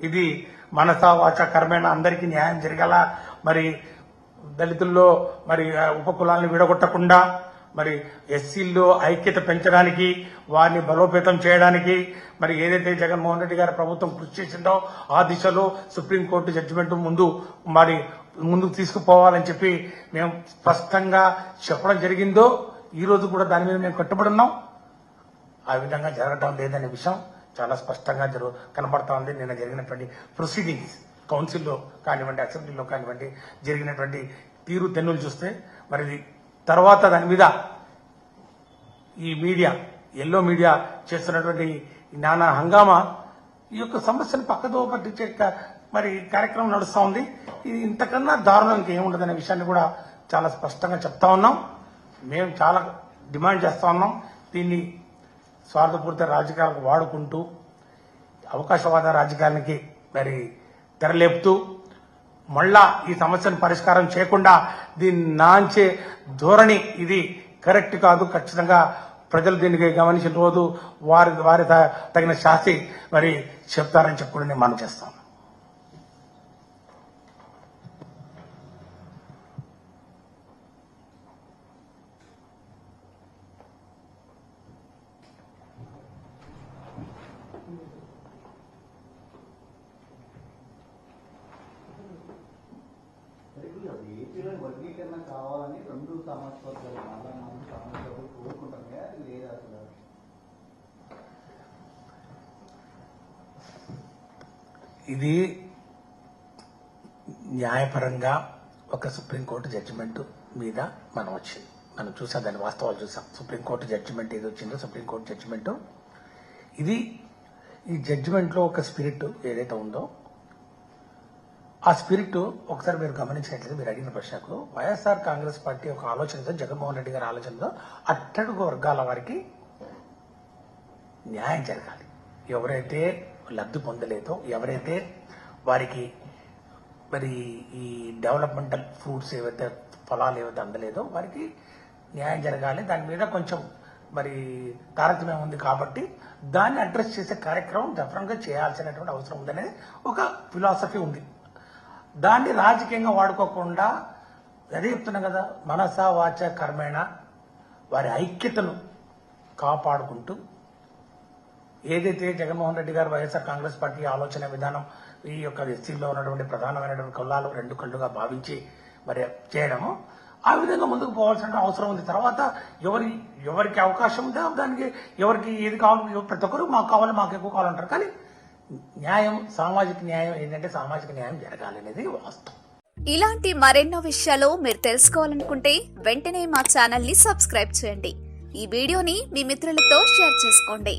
ఇది మనసా వాచ కర్మేణ అందరికీ న్యాయం జరగాల మరి దళితుల్లో మరి ఉపకులాలను విడగొట్టకుండా మరి ఎస్సీల్లో ఐక్యత పెంచడానికి వారిని బలోపేతం చేయడానికి మరి ఏదైతే జగన్మోహన్ రెడ్డి గారి ప్రభుత్వం కృషి చేసిందో ఆ దిశలో సుప్రీంకోర్టు జడ్జిమెంట్ ముందు మరి ముందుకు తీసుకుపోవాలని చెప్పి మేము స్పష్టంగా చెప్పడం జరిగిందో ఈ రోజు కూడా దాని మీద మేము కట్టుబడి ఉన్నాం. ఆ విధంగా జరగటం లేదనే విషయం చాలా స్పష్టంగా జరుగు కనబడతా ఉంది నిన్న జరిగినటువంటి ప్రొసీడింగ్స్ కౌన్సిల్లో కానివ్వండి అసెంబ్లీలో కానివ్వండి జరిగినటువంటి తీరు తెన్నులు చూస్తే మరి ఇది తర్వాత దాని మీద ఈ మీడియా ఎల్లో మీడియా చేస్తున్నటువంటి నానా హంగామా ఈ యొక్క సమస్యను పక్కదో పట్టించే మరి కార్యక్రమం నడుస్తూ ఉంది. ఇది ఇంతకన్నా దారుణం ఇంకేముండదనే విషయాన్ని కూడా చాలా స్పష్టంగా చెప్తా ఉన్నాం. మేము చాలా డిమాండ్ చేస్తా ఉన్నాం. దీన్ని స్వార్థపూరిత రాజకీయాలకు వాడుకుంటూ అవకాశవాద రాజకీయానికి మరి తెరలేపుతూ మళ్ళా ఈ సమస్యను పరిష్కారం చేయకుండా దీన్ని నాంచే ధోరణి ఇది కరెక్ట్ కాదు ఖచ్చితంగా ప్రజలు దీనికి గమనించిన రోజు వారి వారి త- తగిన శాస్తి మరి చెప్తారని చెప్పి నేను మనం చేస్తాను. ఏపీలో వర్గీకరణ కావాలని రెండు సమాజ్ వర్గాలు చాలా మంది సమాజ్ వర్గాలు కోరుకుంటారు. అది లేదా అసలు? ఇది న్యాయపరంగా ఒక సుప్రీంకోర్టు జడ్జిమెంట్ మీద మనం వచ్చింది. మనం చూసాం దాని వాస్తవాలు చూసాం. సుప్రీంకోర్టు జడ్జిమెంట్ ఏది వచ్చిందో సుప్రీంకోర్టు జడ్జిమెంట్. ఇది ఈ జడ్జిమెంట్లో ఒక స్పిరిట్ ఏదైతే ఉందో ఆ స్పిరిట్ ఒకసారి మీరు గమనించినట్లయితే మీరు అడిగిన ప్రశ్నకు వైఎస్ఆర్ కాంగ్రెస్ పార్టీ ఒక ఆలోచనతో జగన్మోహన్ రెడ్డి గారి ఆలోచనతో అట్టడుగు వర్గాల వారికి న్యాయం జరగాలి. ఎవరైతే లబ్ధి పొందలేదో ఎవరైతే వారికి మరి ఈ డెవలప్మెంటల్ ఫ్రూట్స్ ఏవైతే ఫలాలు ఏవైతే అందలేదో వారికి న్యాయం జరగాలి. దాని మీద కొంచెం మరి తారతమ్యం ఉంది కాబట్టి దాన్ని అడ్రస్ చేసే కార్యక్రమం దఫరంగా చేయాల్సినటువంటి అవసరం ఉందనేది ఒక ఫిలాసఫీ ఉంది. దాన్ని రాజకీయంగా వాడుకోకుండా అదే చెప్తున్నాం కదా మనస వాచ కర్మేణ వారి ఐక్యతను కాపాడుకుంటూ ఏదైతే జగన్మోహన్ రెడ్డి గారు వైఎస్ఆర్ కాంగ్రెస్ పార్టీ ఆలోచన విధానం ఈ యొక్క ఎస్సీల్లో ఉన్నటువంటి ప్రధానమైనటువంటి కులాలు రెండు కళ్ళుగా భావించి మరి చేయడము ఆ విధంగా ముందుకు పోవాల్సిన అవసరం ఉంది. తర్వాత ఎవరి ఎవరికి అవకాశం ఉందో దానికి ఎవరికి ఏది కావాలి ప్రతి ఒక్కరు మాకు కావాలి మాకు ఎక్కువ కావాలంటారు. కానీ న్యాయం సామాజిక న్యాయం ఏంటంటే సామాజిక న్యాయం జరగాలి అనేది వాస్తవం. ఇలాంటి మరెన్నో విషయాలు మీరు తెలుసుకోవాలనుకుంటే వెంటనే మా ఛానల్ని సబ్స్క్రైబ్ చేయండి. ఈ వీడియోని మీ మిత్రులతో షేర్ చేసుకోండి.